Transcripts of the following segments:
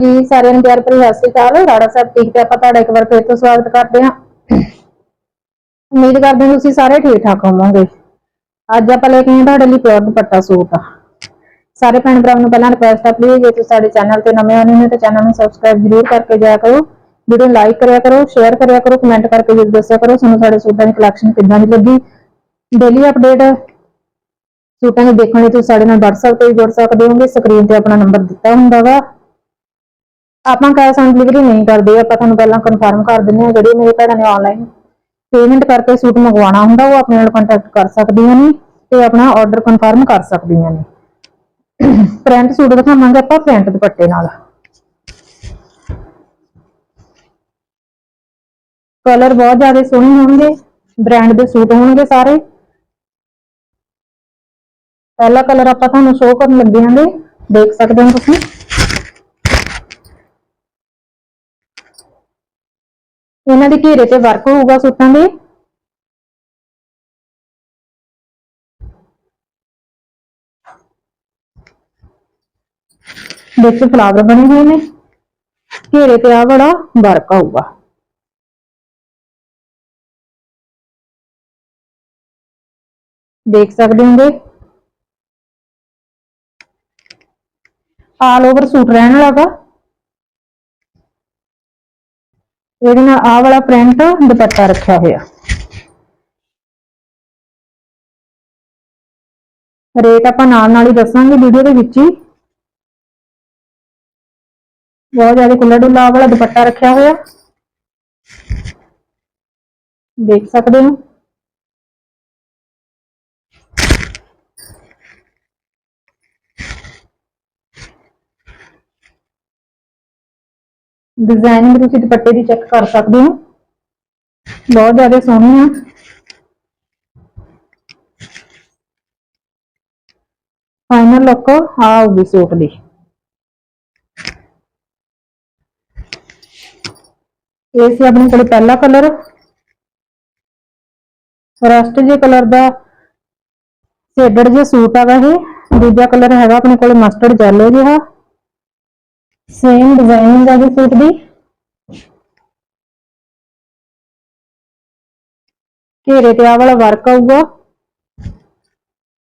ਜੀ, ਸਾਰਿਆਂ ਨੂੰ ਪਿਆਰ ਭਰੀ ਸਤਿ ਸ਼੍ਰੀ ਅਕਾਲ। ਰਾੜਾ ਸਾਹਿਬ ਠੀਕ ਤੇ ਆਪਾਂ ਤੁਹਾਡਾ ਇੱਕ ਵਾਰ ਫਿਰ ਤੋਂ ਸਵਾਗਤ ਕਰਦੇ ਹਾਂ। ਉਮੀਦ ਕਰਦੇ ਹਾਂ ਤੁਸੀਂ ਸਾਰੇ ਠੀਕ ਠਾਕ ਹੋਵੋਗੇ। ਅੱਜ ਆਪਾਂ ਲੈ ਕੇ ਆਏ ਤੁਹਾਡੇ ਲਈ ਪਿਓਰ ਦੁਪੱਟਾ ਸੂਟ। ਸਾਰੇ ਭੈਣ ਭਰਾਵਾਂ ਨੂੰ ਪਹਿਲਾਂ ਰਿਕੁਐਸਟ ਹੈ ਪਲੀਜ਼ ਜੇ ਤੁਸੀਂ ਸਾਡੇ ਚੈਨਲ ਤੇ ਨਵੇਂ ਆਏ ਹੋ ਤਾਂ ਚੈਨਲ ਨੂੰ ਸਬਸਕ੍ਰਾਈਬ ਜ਼ਰੂਰ ਕਰਕੇ ਜਾਇਆ ਕਰੋ। ਵੀਡੀਓ ਲਾਈਕ ਕਰਿਆ ਕਰੋ ਸ਼ੇਅਰ ਕਰਿਆ ਕਰੋ ਕਮੈਂਟ ਕਰਕੇ ਜ਼ਰੂਰ ਦੱਸਿਆ ਕਰੋ। ਤੁਹਾਨੂੰ ਸਾਡੇ ਸੂਟਾਂ ਦੀ ਕਲੈਕਸ਼ਨ ਕਿੱਦਾਂ ਦੀ ਲੱਗੀ? ਡੇਲੀ ਅਪਡੇਟ ਸੂਟਾਂ ਨੂੰ ਦੇਖਣ ਲਈ ਤੁਸੀਂ ਸਾਡੇ ਨਾਲ WhatsApp ਤੇ ਵੀ ਜੁੜ ਸਕਦੇ ਹੋਗੇ ਸਕਰੀਨ ਤੇ ਆਪਣਾ ਨੰਬਰ ਦਿੱਤਾ ਹੁੰਦਾ ਵਾ। ਆਪਾਂ ਕੈਸ਼ ਔਨ ਡਿਲੀਵਰੀ ਨਹੀਂ ਕਰਦੇ, ਆਪਾਂ ਤੁਹਾਨੂੰ ਪਹਿਲਾਂ ਕਨਫਰਮ ਕਰ ਦਿੰਦੇ ਹਾਂ ਜਿਹੜੀ ਮੇਰੇ ਭੈਣਾਂ ਨੇ ਆਨਲਾਈਨ ਪੇਮੈਂਟ ਕਰਕੇ ਸੂਟ ਮੰਗਵਾਉਣਾ ਹੁੰਦਾ, ਉਹ ਆਪਣੇ ਨਾਲ ਕੰਟੈਕਟ ਕਰ ਸਕਦੀਆਂ ਨੇ ਤੇ ਆਪਣਾ ਆਰਡਰ ਕਨਫਰਮ ਕਰ ਸਕਦੀਆਂ ਨੇ। ਪ੍ਰਿੰਟ ਸੂਟ ਦਿਖਾਵਾਂਗੇ ਆਪਾਂ ਪ੍ਰਿੰਟ ਦੁਪੱਟੇ ਨਾਲ। ਕਲਰ ਬਹੁਤ ਜ਼ਿਆਦਾ ਸੋਹਣੇ ਹੋਣਗੇ ਬ੍ਰਾਂਡ ਦੇ ਸੂਟ ਹੋਣਗੇ ਸਾਰੇ। ਪਹਿਲਾ ਕਲਰ ਆਪਾਂ ਤੁਹਾਨੂੰ ਸ਼ੋਅ ਕਰਨ ਲੱਗੇ ਹਾਂਗੇ, ਦੇਖ ਸਕਦੇ ਹੋ ਤੁਸੀਂ। ਇਹਨਾਂ ਦੇ ਘੇਰੇ ਤੇ ਵਰਕ ਹੋਊਗਾ ਸੂਟਾਂ ਦੇ? ਵਿੱਚ ਫਲਾਵਰ ਬਣੇ ਹੋਏ ਨੇ। ਘੇਰੇ ਤੇ ਆ ਬੜਾ ਵਰਕ ਆਊਗਾ। ਦੇਖ ਸਕਦੇ ਹੋਗੇ? ਆਲ ਓਵਰ ਸੂਟ ਰਹਿਣ ਵਾਲਾ ਇਹਦੇ ਨਾਲ ਆਹ ਵਾਲਾ ਪ੍ਰਿੰਟ ਦੁਪੱਟਾ ਰੱਖਿਆ ਹੋਇਆ। ਰੇਟ ਆਪਾਂ ਨਾਲ ਨਾਲ ਹੀ ਦੱਸਾਂਗੇ ਵੀਡੀਓ ਦੇ ਵਿੱਚ ਹੀ। ਬਹੁਤ ਜ਼ਿਆਦਾ ਖੁੱਲਾ ਡੁੱਲਾ ਆਹ ਵਾਲਾ ਦੁਪੱਟਾ ਰੱਖਿਆ ਹੋਇਆ। ਦੇਖ ਸਕਦੇ ਹੋ। ਡਿਜ਼ਾਈਨਿੰਗ ਤੁਸੀਂ ਦੁਪੱਟੇ ਦੀ ਚੈੱਕ ਕਰ ਸਕਦੇ ਹੋ। ਬਹੁਤ ਜ਼ਿਆਦਾ ਸੋਹਣੀ ਆ। ਫਾਈਨਲ ਲੁੱਕ ਆਉਗੀ ਸੂਟ ਦੀ। ਇਹ ਸੀ ਆਪਣੇ ਕੋਲ ਪਹਿਲਾ ਕਲਰ ਰਸਟ ਜੇ ਕਲਰ ਦਾ ਸ਼ੇਡਡ ਜਿਹਾ ਸੂਟ ਹੈਗਾ ਇਹ ਦੂਜਾ ਕਲਰ ਹੈਗਾ ਆਪਣੇ ਕੋਲ ਮਸਟਰਡ ਯੈਲੋ ਜਿਹਾ। ਸੇਮ ਡਿਜ਼ਾਈਨਿੰਗ ਹੈ ਜੀ ਸੂਟ ਦੀ ਘੇਰੇ ਤੇ ਆ ਵਾਲਾ ਵਰਕ ਆਊਗਾ।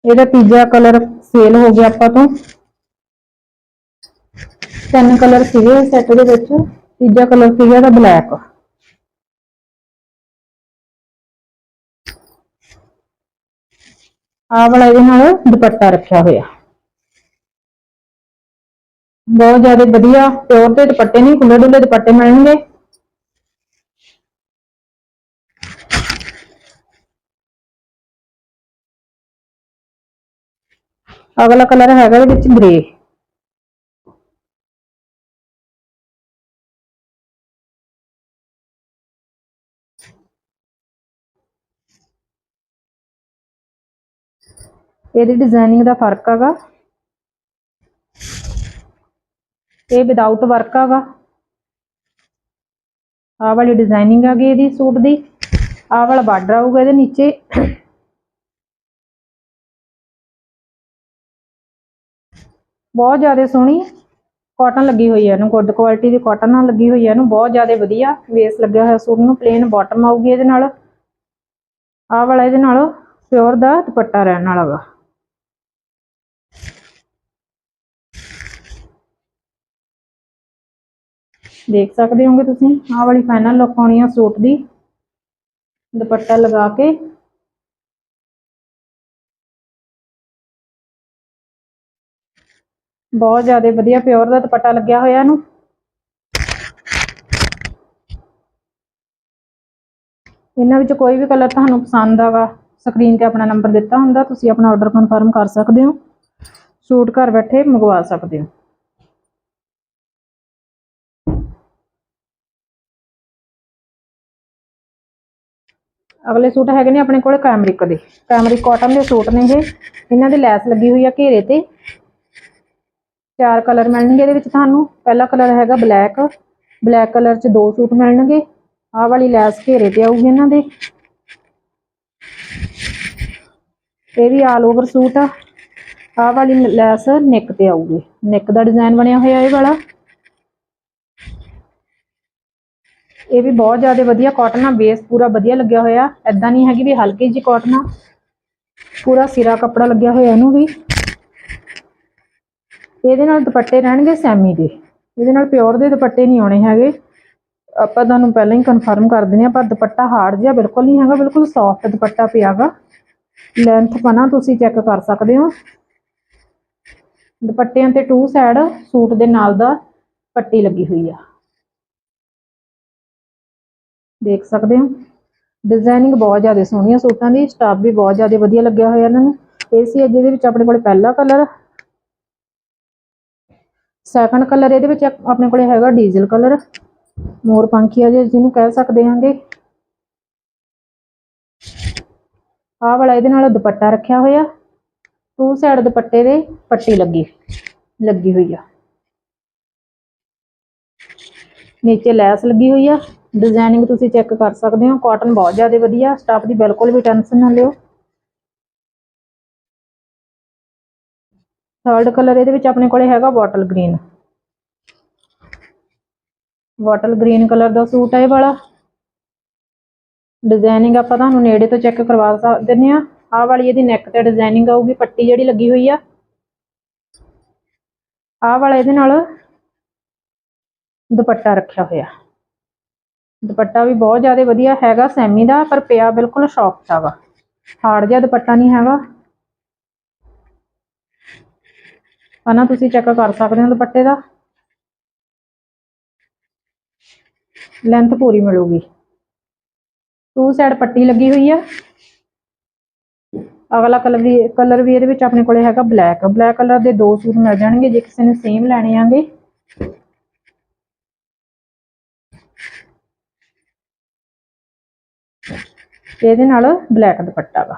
ਇਹਦਾ ਤੀਜਾ ਕਲਰ ਸੇਲ ਹੋ ਗਿਆ ਆਪਾਂ ਤੋਂ। ਤਿੰਨ ਕਲਰ ਸੀਗੇ ਸੈੱਟ ਦੇ ਵਿੱਚ। ਤੀਜਾ ਕਲਰ ਸੀਗਾ ਇਹਦਾ ਬਲੈਕ ਆ ਵਾਲਾ ਇਹਦੇ ਨਾਲ ਦੁਪੱਟਾ ਰੱਖਿਆ ਹੋਇਆ। ਬਹੁਤ ਜ਼ਿਆਦਾ ਵਧੀਆ, ਪਿਓਰ ਦੇ ਦੁਪੱਟੇ ਨਹੀਂ ਖੁੱਲੇ ਡੁੱਲੇ ਦੁਪੱਟੇ ਮਿਲਣਗੇ। ਅਗਲਾ ਕਲਰ ਹੈਗਾ ਇਹਦੇ ਵਿੱਚ ਗ੍ਰੇ। ਇਹਦੀ ਡਿਜ਼ਾਈਨਿੰਗ ਦਾ ਫ਼ਰਕ ਹੈਗਾ। ਇਹ ਵਿਦਆਊਟ ਵਰਕ ਹੈਗਾ ਆਹ ਵਾਲੀ ਡਿਜ਼ਾਈਨਿੰਗ ਹੈਗੀ ਇਹਦੀ ਸੂਟ ਦੀ। ਆਹ ਵਾਲਾ ਬਾਰਡਰ ਆਊਗਾ ਇਹਦੇ ਨੀਚੇ। ਬਹੁਤ ਜ਼ਿਆਦਾ ਸੋਹਣੀ ਕਾਟਨ ਲੱਗੀ ਹੋਈ ਹੈ ਇਹਨੂੰ। ਗੁੱਡ ਕੁਆਲਿਟੀ ਦੀ ਕਾਟਨ ਨਾਲ ਲੱਗੀ ਹੋਈ ਹੈ ਇਹਨੂੰ। ਬਹੁਤ ਜ਼ਿਆਦਾ ਵਧੀਆ ਵੇਸ ਲੱਗਿਆ ਹੋਇਆ ਸੂਟ ਨੂੰ। ਪਲੇਨ ਬਾਟਮ ਆਊਗੀ ਇਹਦੇ ਨਾਲ। ਆਹ ਵਾਲਾ ਇਹਦੇ ਨਾਲ ਪਿਓਰ ਦਾ ਦੁਪੱਟਾ ਰਹਿਣ ਵਾਲਾ ਵਾ। ਦੇਖ ਸਕਦੇ ਹੋਗੇ ਤੁਸੀਂ। ਆਹ ਵਾਲੀ ਫਾਈਨਲ ਲੁੱਕ ਆਉਣੀ ਆ ਸੂਟ ਦੀ। ਦੁਪੱਟਾ ਲਗਾ ਕੇ। ਬਹੁਤ ਜ਼ਿਆਦਾ ਵਧੀਆ ਪਿਓਰ ਦਾ ਦੁਪੱਟਾ ਲੱਗਿਆ ਹੋਇਆ ਇਹਨੂੰ। ਇਹਨਾਂ ਵਿੱਚ ਕੋਈ ਵੀ ਕਲਰ ਤੁਹਾਨੂੰ ਪਸੰਦ ਆਗਾ ਸਕਰੀਨ ਤੇ ਆਪਣਾ ਨੰਬਰ ਦਿੱਤਾ ਹੁੰਦਾ, ਤੁਸੀਂ ਆਪਣਾ ਆਰਡਰ ਕਨਫਰਮ ਕਰ ਸਕਦੇ ਹੋ। ਸੂਟ ਘਰ ਬੈਠੇ ਮੰਗਵਾ ਸਕਦੇ ਹੋ। ਅਗਲੇ ਸੂਟ ਹੈਗੇ ਨੇ ਆਪਣੇ ਕੋਲ ਕੈਮਰਿਕ ਦੇ। ਕੈਮਰਿਕ ਕਾਟਨ ਦੇ ਸੂਟ ਨੇ ਇਹ। ਇਹਨਾਂ ਦੇ ਲੈਸ ਲੱਗੀ ਹੋਈ ਆ ਘੇਰੇ ਤੇ। ਚਾਰ ਕਲਰ ਮਿਲਣਗੇ ਇਹਦੇ ਵਿੱਚ ਤੁਹਾਨੂੰ। ਪਹਿਲਾ ਕਲਰ ਹੈਗਾ ਬਲੈਕ ਬਲੈਕ ਕਲਰ 'ਚ ਦੋ ਸੂਟ ਮਿਲਣਗੇ। ਆਹ ਵਾਲੀ ਲੈਸ ਘੇਰੇ ਤੇ ਆਊਗੀ ਇਹਨਾਂ ਦੇ। ਇਹ ਵੀ ਆਲ ਓਵਰ ਸੂਟ ਆ। ਆਹ ਵਾਲੀ ਲੈਸ ਨੈਕ ਤੇ ਆਊਗੀ। ਨੈਕ ਦਾ ਡਿਜ਼ਾਈਨ ਬਣਿਆ ਹੋਇਆ ਇਹ ਵਾਲਾ। ਇਹ ਵੀ ਬਹੁਤ ਜ਼ਿਆਦਾ ਵਧੀਆ ਕਾਟਨ ਆ ਬੇਸ ਪੂਰਾ ਵਧੀਆ ਲੱਗਿਆ ਹੋਇਆ। ਐਦਾਂ ਨਹੀਂ ਹੈਗੀ ਵੀ ਹਲਕੀ ਜਿਹੀ ਕਾਟਨ ਆ। ਪੂਰਾ ਸਿਰਾ ਕੱਪੜਾ ਲੱਗਿਆ ਹੋਇਆ ਇਹਨੂੰ ਵੀ। ਇਹਦੇ ਨਾਲ ਦੁਪੱਟੇ ਰਹਿਣਗੇ ਸੈਮੀ ਦੇ। ਇਹਦੇ ਨਾਲ ਪਿਓਰ ਦੇ ਦੁਪੱਟੇ ਨਹੀਂ ਆਉਣੇ ਹੈਗੇ। ਆਪਾਂ ਤੁਹਾਨੂੰ ਪਹਿਲਾਂ ਹੀ ਕਨਫਰਮ ਕਰ ਦਿੰਦੇ ਆ ਪਰ ਦੁਪੱਟਾ ਹਾਰਡ ਜਿਹਾ ਬਿਲਕੁਲ ਨਹੀਂ ਹੈਗਾ, ਬਿਲਕੁਲ ਸੌਫਟ ਦੁਪੱਟਾ ਪਿਆਗਾ ਲੈਂਥ ਪਨਾ ਤੁਸੀਂ ਚੈੱਕ ਕਰ ਸਕਦੇ ਹੋ। ਦੁਪੱਟਿਆਂ ਤੇ ਟੂ ਸਾਈਡ ਸੂਟ ਦੇ ਨਾਲ ਦਾ ਪੱਟੀ ਲੱਗੀ ਹੋਈ ਆ। ਦੇਖ ਸਕਦੇ ਹੋ। ਡਿਜ਼ਾਈਨਿੰਗ ਬਹੁਤ ਜ਼ਿਆਦਾ ਸੋਹਣੀ ਆ ਸੂਟਾਂ ਦੀ ਸਟਾਫ ਵੀ ਬਹੁਤ ਜ਼ਿਆਦਾ ਵਧੀਆ ਲੱਗਿਆ ਹੋਇਆ ਇਹਨਾਂ ਨੂੰ। ਇਹ ਸੀ ਜਿਹਦੇ ਵਿੱਚ ਆਪਣੇ ਕੋਲ ਪਹਿਲਾ ਕਲਰ ਸੈਕੰਡ ਕਲਰ ਇਹਦੇ ਵਿੱਚ ਆਪਣੇ ਕੋਲੇ ਹੈਗਾ ਡੀਜ਼ਲ ਕਲਰ ਮੋਰ ਪੰਖੀਆ ਜੇ ਜਿਹਨੂੰ ਕਹਿ ਸਕਦੇ ਹਾਂਗੇ। ਆਹ ਵਾਲਾ ਇਹਦੇ ਨਾਲ ਦੁਪੱਟਾ ਰੱਖਿਆ ਹੋਇਆ। ਟੂ ਸਾਈਡ ਦੁਪੱਟੇ ਦੇ ਪੱਟੀ ਲੱਗੀ ਲੱਗੀ ਹੋਈ ਆ। ਨੀਚੇ ਲੈਸ ਲੱਗੀ ਹੋਈ ਆ। ਡਿਜ਼ਾਈਨਿੰਗ ਤੁਸੀਂ ਚੈੱਕ ਕਰ ਸਕਦੇ ਹੋ ਕਾਟਨ ਬਹੁਤ ਜ਼ਿਆਦਾ ਵਧੀਆ ਸਟਾਫ ਦੀ ਬਿਲਕੁਲ ਵੀ ਟੈਨਸ਼ਨ ਨਾ ਲਿਓ। ਥਰਡ ਕਲਰ ਇਹਦੇ ਵਿੱਚ ਆਪਣੇ ਕੋਲੇ ਹੈਗਾ bottle green bottle green colour ਦਾ ਸੂਟ ਹੈ ਇਹ ਵਾਲਾ। ਡਿਜ਼ਾਈਨਿੰਗ ਆਪਾਂ ਤੁਹਾਨੂੰ ਨੇੜੇ ਤੋਂ ਚੈੱਕ ਕਰਵਾ ਸਕਦੇ ਹਾਂ। ਆਹ ਵਾਲੀ ਇਹਦੀ ਨੈਕ ਤੇ ਡਿਜ਼ਾਈਨਿੰਗ ਆਊਗੀ, ਪੱਟੀ ਜਿਹੜੀ ਲੱਗੀ ਹੋਈ ਆ। ਆਹ ਵਾਲਾ ਇਹਦੇ ਨਾਲ ਦੁਪੱਟਾ ਰੱਖਿਆ ਹੋਇਆ। ਦੁਪੱਟਾ ਵੀ ਬਹੁਤ ਜ਼ਿਆਦਾ ਵਧੀਆ ਹੈਗਾ, ਸੈਮੀ ਦਾ, ਪਰ ਪਿਆ ਬਿਲਕੁਲ ਸੌਫਟ ਹੈਗਾ ਹਾਰਡ ਜਿਹਾ ਦੁਪੱਟਾ ਨਹੀਂ ਹੈਗਾ। ਆਨਾ ਤੁਸੀਂ ਚੈੱਕ ਕਰ ਸਕਦੇ ਹੋ ਦੁਪੱਟੇ ਦਾ। ਲੈਂਥ ਪੂਰੀ ਮਿਲੂਗੀ। ਟੂ ਸਾਈਡ ਪੱਟੀ ਲੱਗੀ ਹੋਈ ਆ। ਅਗਲਾ ਕਲਰ ਵੀ ਕਲਰ ਵੀ ਇਹਦੇ ਵਿੱਚ ਆਪਣੇ ਕੋਲੇ ਹੈਗਾ ਬਲੈਕ ਬਲੈਕ ਕਲਰ ਦੇ ਦੋ ਸੂਟ ਮਿਲ ਜਾਣਗੇ, ਜੇ ਕਿਸੇ ਨੇ ਸੇਮ ਲੈਣੇ ਆਂਗੇ। ਇਹਦੇ ਨਾਲ ਬਲੈਕ ਦੁਪੱਟਾ ਵਾ